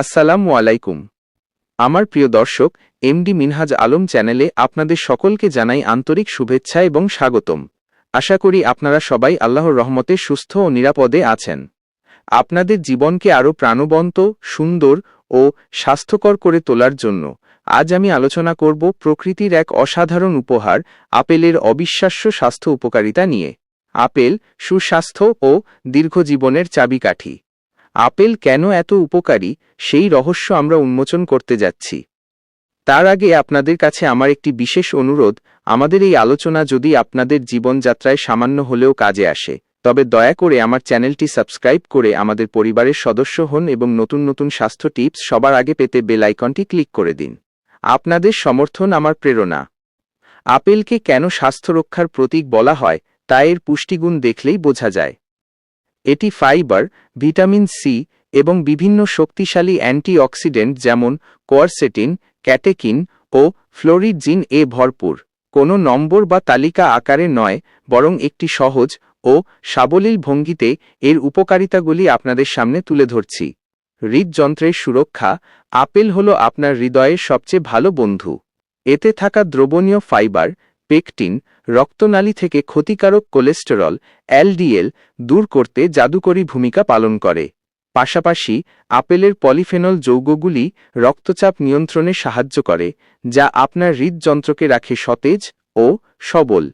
আসসালামু আলাইকুম। আমার প্রিয় দর্শক এমডি মিনহাজ আলম চ্যানেলে আপনাদের সকলকে জানাই আন্তরিক শুভেচ্ছা এবং স্বাগতম। আশা করি আপনারা সবাই আল্লাহর রহমতে সুস্থ ও নিরাপদে আছেন। আপনাদের জীবনকে আরও প্রাণবন্ত, সুন্দর ও স্বাস্থ্যকর করে তোলার জন্য আজ আমি আলোচনা করব প্রকৃতির এক অসাধারণ উপহার, আপেলের অবিশ্বাস্য স্বাস্থ্য উপকারিতা নিয়ে। আপেল সুস্বাস্থ্য ও দীর্ঘজীবনের চাবিকাঠি। আপেল কেন এত উপকারী, সেই রহস্য আমরা উন্মোচন করতে যাচ্ছি। তার আগে আপনাদের কাছে আমার একটি বিশেষ অনুরোধ, আমাদের এই আলোচনা যদি আপনাদের জীবনযাত্রায় সামান্য হলেও কাজে আসে, তবে দয়া করে আমার চ্যানেলটি সাবস্ক্রাইব করে আমাদের পরিবারের সদস্য হন এবং নতুন নতুন স্বাস্থ্য টিপস সবার আগে পেতে বেল আইকনটি ক্লিক করে দিন। আপনাদের সমর্থন আমার প্রেরণা। আপেলকে কেন স্বাস্থ্য রক্ষার প্রতীক বলা হয়, তা এর পুষ্টিগুণ দেখলেই বোঝা যায়। এটি ফাইবার, ভিটামিন সি এবং বিভিন্ন শক্তিশালী অ্যান্টিঅক্সিডেন্ট যেমন কোয়ারসেটিন, ক্যাটেকিন ও ফ্লোরিজিন এ ভরপুর। কোনো নম্বর বা তালিকা আকারে নয়, বরং একটি সহজ ও সাবলীল ভঙ্গিতে এর উপকারিতাগুলি আপনাদের সামনে তুলে ধরছি। হৃদযন্ত্রের সুরক্ষা, আপেল হল আপনার হৃদয়ের সবচেয়ে ভালো বন্ধু। এতে থাকা দ্রবণীয় ফাইবার পেকটিন রক্তনালী থেকে ক্ষতিকারক কোলেস্টেরল, এলডিএল, দূর করতে জাদুকরী ভূমিকা পালন করে। পাশাপাশি, আপেলের পলিফেনল যৌগগুলি রক্তচাপ নিয়ন্ত্রণে সাহায্য করে, যা আপনার হৃদযন্ত্রকে রাখে সতেজ ও সবল।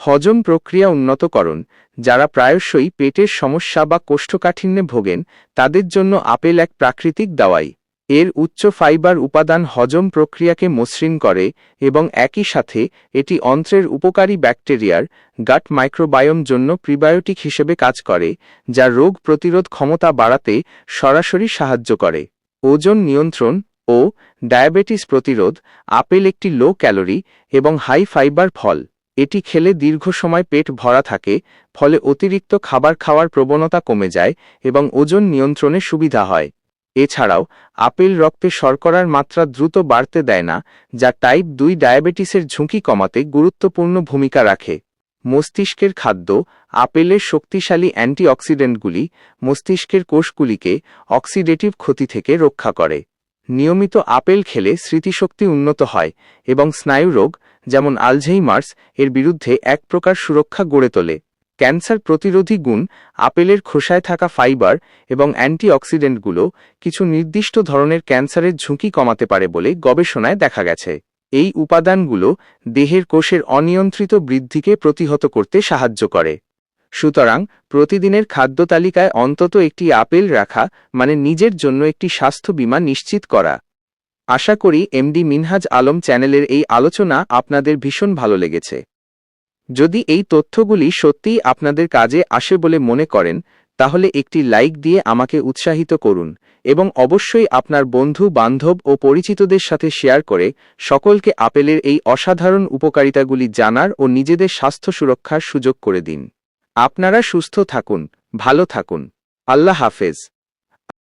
হজম প্রক্রিয়া উন্নতকরণ, যারা প্রায়শই পেটের সমস্যা বা কোষ্ঠকাঠিন্যে ভোগেন, তাদের জন্য আপেল এক প্রাকৃতিক দাওয়াই। এর উচ্চ ফাইবার উপাদান হজম প্রক্রিয়াকে মসৃণ করে এবং একই সাথে এটি অন্ত্রের উপকারী ব্যাকটেরিয়ার গাট মাইক্রোবায়োম জন্য প্রিবায়োটিক হিসেবে কাজ করে, যা রোগ প্রতিরোধ ক্ষমতা বাড়াতে সরাসরি সাহায্য করে। ওজন নিয়ন্ত্রণ ও ডায়াবেটিস প্রতিরোধ আপেল একটি লো ক্যালোরি এবং হাই ফাইবার ফল। এটি খেলে দীর্ঘ সময় পেট ভরা থাকে, ফলে অতিরিক্ত খাবার খাওয়ার প্রবণতা কমে যায় এবং ওজন নিয়ন্ত্রণে সুবিধা হয়। এছাড়াও, আপেল রক্তে শর্করার মাত্রা দ্রুত বাড়তে দেয় না, যা টাইপ দুই ডায়াবেটিসের ঝুঁকি কমাতে গুরুত্বপূর্ণ ভূমিকা রাখে। মস্তিষ্কের খাদ্য, আপেলের শক্তিশালী অ্যান্টিঅক্সিডেন্টগুলি মস্তিষ্কের কোষগুলিকে অক্সিডেটিভ ক্ষতি থেকে রক্ষা করে। নিয়মিত আপেল খেলে স্মৃতিশক্তি উন্নত হয় এবং স্নায়ুরোগ যেমন আলঝেইমার্স, এর বিরুদ্ধে এক প্রকার সুরক্ষা গড়ে তোলে। ক্যান্সার প্রতিরোধী গুণ আপেলের খোসায় থাকা ফাইবার এবং অ্যান্টিঅক্সিডেন্টগুলো কিছু নির্দিষ্ট ধরনের ক্যান্সারের ঝুঁকি কমাতে পারে বলে গবেষণায় দেখা গেছে। এই উপাদানগুলো দেহের কোষের অনিয়ন্ত্রিত বৃদ্ধিকে প্রতিহত করতে সাহায্য করে। সুতরাং প্রতিদিনের খাদ্য তালিকায় অন্তত একটি আপেল রাখা মানে নিজের জন্য একটি স্বাস্থ্য বীমা নিশ্চিত করা। আশা করি এমডি মিনহাজ আলম চ্যানেলের এই আলোচনা আপনাদের ভীষণ ভালো লেগেছে। যদি এই তথ্যগুলি সত্যিই আপনাদের কাজে আসে বলে মনে করেন, তাহলে একটি লাইক দিয়ে আমাকে উৎসাহিত করুন এবং অবশ্যই আপনার বন্ধু, বান্ধব ও পরিচিতদের সাথে শেয়ার করে সকলকে আপেলের এই অসাধারণ উপকারিতাগুলি জানার ও নিজেদের স্বাস্থ্য সুরক্ষার সুযোগ করে দিন। আপনারা সুস্থ থাকুন, ভালো থাকুন। আল্লাহ হাফেজ।